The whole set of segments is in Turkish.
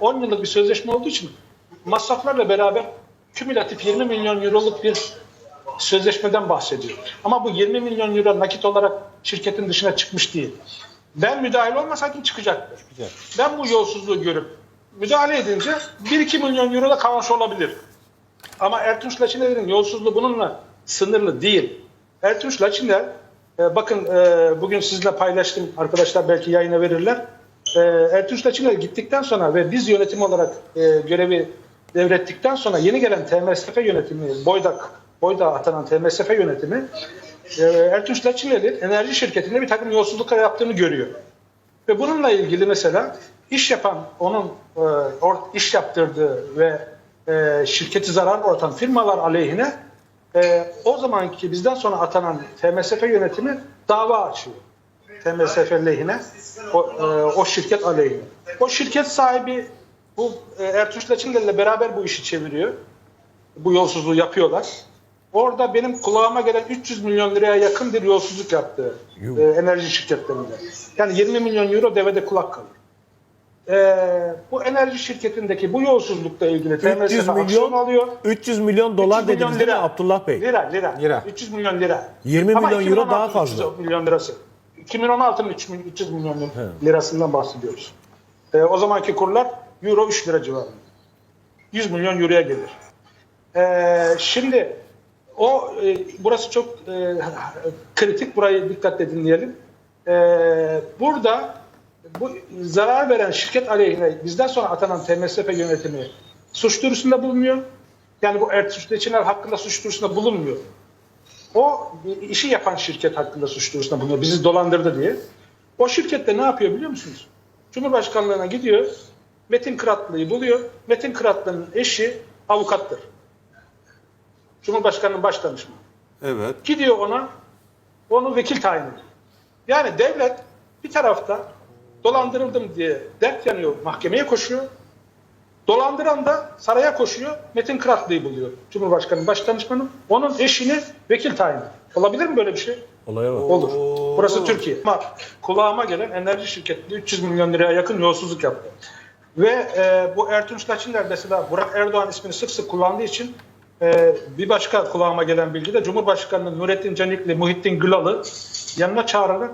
10 yıllık bir sözleşme olduğu için masraflarla beraber kümülatif 20 milyon euroluk bir sözleşmeden bahsediyor. Ama bu 20 milyon euro nakit olarak şirketin dışına çıkmış değil. Ben müdahil olmasaydım çıkacaktı. Ben bu yolsuzluğu görüp müdahale edince 1-2 milyon euro da kalmış olabilir. Ama Ertunç Laçiner'in yolsuzluğu bununla sınırlı değil. Ertunç Laçiner, e, bakın e, bugün sizinle paylaştım arkadaşlar belki yayına verirler. E, Ertunç Laçiner gittikten sonra ve biz yönetim olarak e, görevi devrettikten sonra yeni gelen TMSF yönetimi, Boydak, Boyda atanan TMSF yönetimi e, Ertunç Laçiner'in enerji şirketinde bir takım yolsuzluklar yaptığını görüyor. Ve bununla ilgili mesela iş yapan, onun e, or, iş yaptırdığı ve e, şirketi zarar oratan firmalar aleyhine e, o zamanki bizden sonra atanan TMSF yönetimi dava açıyor. TMSF lehine, o, e, o şirket aleyhine. O şirket sahibi bu e, Ertuğrul Laçinler'le beraber bu işi çeviriyor. Bu yolsuzluğu yapıyorlar. Orada benim kulağıma gelen 300 milyon liraya yakın bir yolsuzluk yaptı e, enerji şirketlerinde. Yani 20 milyon euro devede kulak kalır. E, bu enerji şirketindeki bu yolsuzlukla ilgili 300 TMSF aksiyon milyon alıyor. 300 milyon dolar 300 milyon dediniz değil mi Abdullah Bey? Lira, lira. Lira. 300 milyon lira. 20 Ama milyon euro daha 2016'nın fazla. 300 milyon lirası. 2016'nın 3 mil- 300 milyon lirasından bahsediyoruz. Ee, o zamanki kurlar euro 3 lira civarında. 100 milyon euroya gelir. Ee, şimdi o e, burası çok e, kritik. Burayı dikkatle dinleyelim. Ee, burada bu zarar veren şirket aleyhine bizden sonra atanan TMSF yönetimi suç duyurusunda bulunuyor. Yani bu Ertuğrul Reçiner hakkında suç duyurusunda bulunmuyor. O işi yapan şirket hakkında suç duyurusunda bulunuyor. Bizi dolandırdı diye. O şirkette ne yapıyor biliyor musunuz? Cumhurbaşkanlığına gidiyor. Metin Kıratlı'yı buluyor. Metin Kıratlı'nın eşi avukattır. Cumhurbaşkanının baş danışmanı. Evet. Gidiyor ona, onu vekil tayin ediyor. Yani devlet bir tarafta dolandırıldım diye dert yanıyor, mahkemeye koşuyor. Dolandıran da saraya koşuyor, Metin Kıratlı'yı buluyor. Cumhurbaşkanı baş danışmanı. Onun eşini vekil tayin ediyor. Olabilir mi böyle bir şey? Olaya bak. Olur. Burası Türkiye. Ama kulağıma gelen enerji şirketinde 300 milyon liraya yakın yolsuzluk yaptı. Ve e, bu Ertunç Laçinler mesela Burak Erdoğan ismini sık sık kullandığı için e, bir başka kulağıma gelen bilgi de Cumhurbaşkanı Nurettin Canikli, Muhittin Gülal'ı yanına çağırarak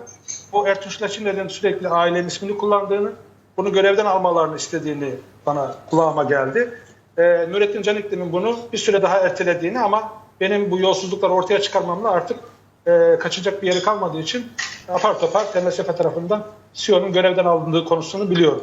bu Ertunç Laçinler'in sürekli ailenin ismini kullandığını, bunu görevden almalarını istediğini bana kulağıma geldi. E, Nurettin Canikli'nin bunu bir süre daha ertelediğini ama benim bu yolsuzlukları ortaya çıkarmamla artık e, kaçacak bir yeri kalmadığı için apar topar TMSF tarafından CEO'nun görevden alındığı konusunu biliyorum.